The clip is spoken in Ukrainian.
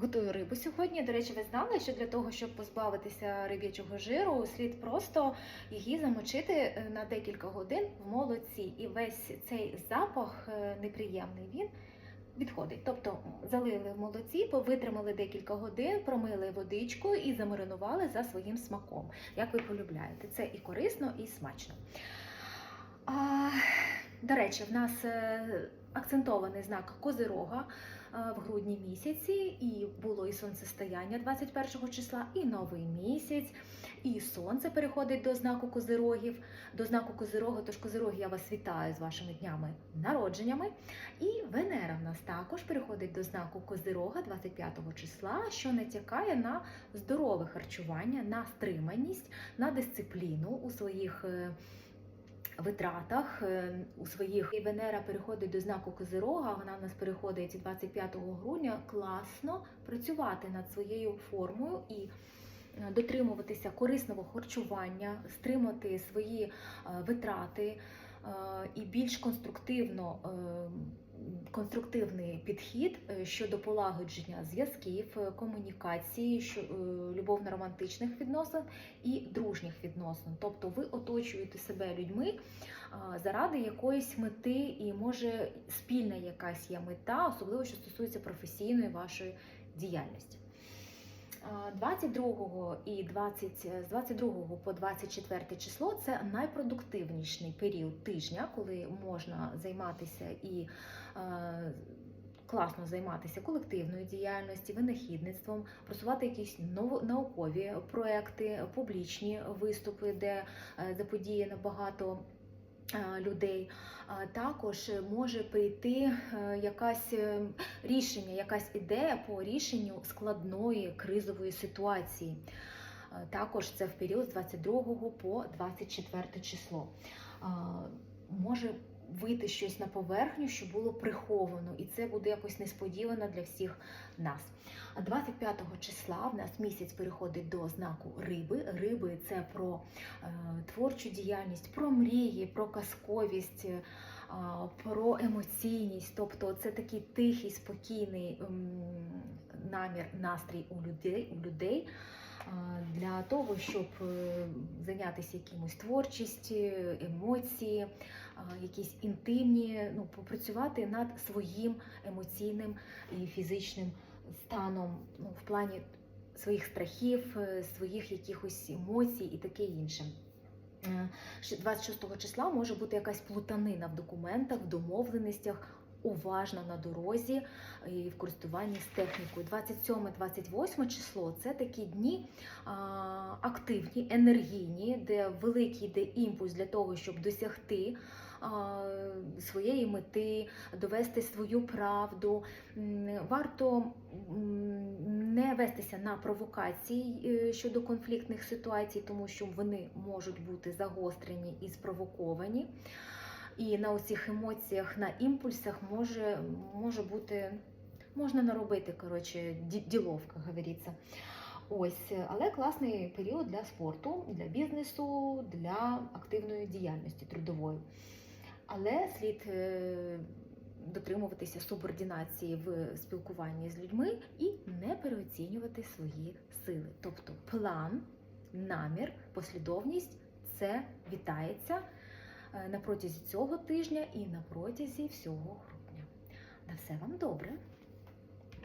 Готую рибу сьогодні. До речі, ви знали, що для того, щоб позбавитися риб'ячого жиру, слід просто її замочити е, на декілька годин в молоці. І весь цей запах е, неприємний він відходить. Тобто залили в молоці, витримали декілька годин, промили водичкою і замаринували за своїм смаком, як ви полюбляєте. Це і корисно, і смачно. До речі, в нас е, акцентований знак Козирога е, в грудні місяці, і було і сонцестояння 21 числа, і новий місяць, і сонце переходить до знаку Козирогів, до знаку Козирога. Тож Козироги, я вас вітаю з вашими днями народженнями. І Венера в нас також переходить до знаку Козирога 25 числа, що натякає на здорове харчування, на стриманість, на дисципліну у своїх. Витратах е, у своїх І Венера переходить до знаку Козирога. Вона в нас переходить 25 грудня. Класно працювати над своєю формою і е, дотримуватися корисного харчування, стримати свої е, витрати і більш конструктивно. Конструктивний підхід е, щодо полагодження зв'язків, е, комунікації, що, е, любовно-романтичних відносин і дружніх відносин. Тобто ви оточуєте себе людьми заради якоїсь мети, і може спільна якась є мета, особливо що стосується професійної вашої діяльності. А, 22 і 20, з 22 по 24 число це найпродуктивніший період тижня, коли можна займатися і класно займатися колективною діяльністю, винахідництвом, просувати якісь нау- наукові проекти, публічні виступи, де е, заподіяно багато людей. Також може прийти е, якась е, рішення, якась ідея по рішенню складної кризової ситуації. Е, Також це в період з 22 по 24 число. Може вийти щось на поверхню, що було приховано, і це буде якось несподівано для всіх нас. 25 числа в нас місяць переходить до знаку риби. Риби це про е, творчу діяльність, про мрії, про казковість. е, Про емоційність, тобто це такий тихий, спокійний ем, намір, настрій у людей, у людей для того, щоб е, зайнятися якимось творчістю, емоції, якісь інтимні, ну, попрацювати над своїм емоційним і фізичним станом, ну, в плані своїх страхів, е, своїх якихось емоцій і таке інше. Е, ще 26 числа може бути якась плутанина в документах, в домовленостях. Уважно на дорозі і в користуванні з технікою. 27-28 число це такі дні а, активні, енергійні, де великий йде імпульс для того, щоб досягти своєї мети, довести свою правду. Варто не вестися на провокації е, щодо конфліктних ситуацій, тому що вони можуть бути загострені і спровоковані. І на оцих емоціях, на імпульсах може, може бути, можна наробити, коротше, ді- діловка, говориться. Ось, але класний період для спорту, для бізнесу, для активної діяльності трудової. Але слід е, дотримуватися субординації в спілкуванні з людьми і не переоцінювати свої сили. Тобто план, намір, послідовність це вітається на протязі цього тижня і на протязі всього грудня. На все вам добре!